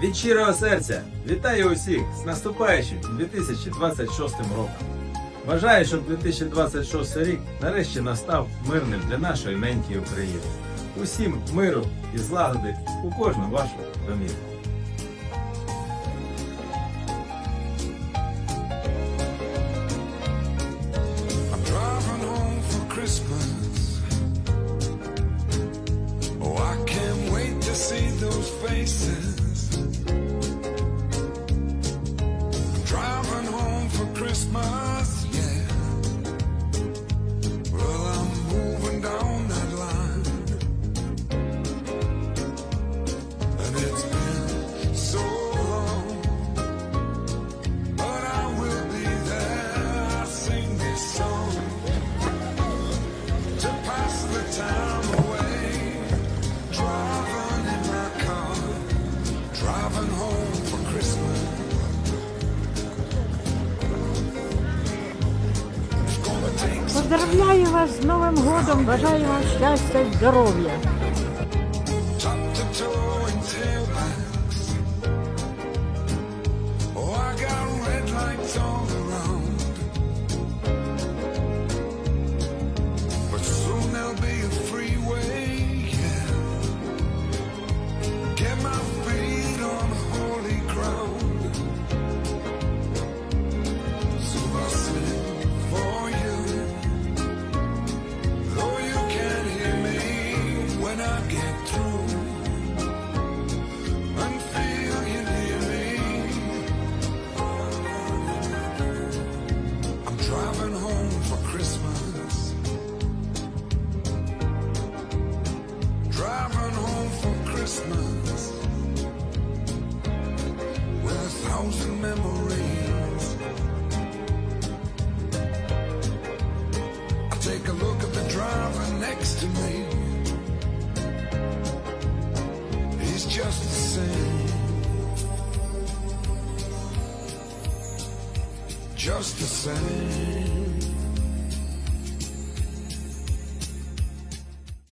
Від щирого серця вітаю усіх з наступаючим 2026 роком. Бажаю, щоб 2026 рік нарешті настав мирним для нашої ненької України. Усім миру і злагоди у кожну вашу домівку. Oh, see those faces. Christmas, Поздравляю вас з Новим годом, бажаю вам щастя здоров'я. Take a look at the driver next to me. He's just the same. Just the same.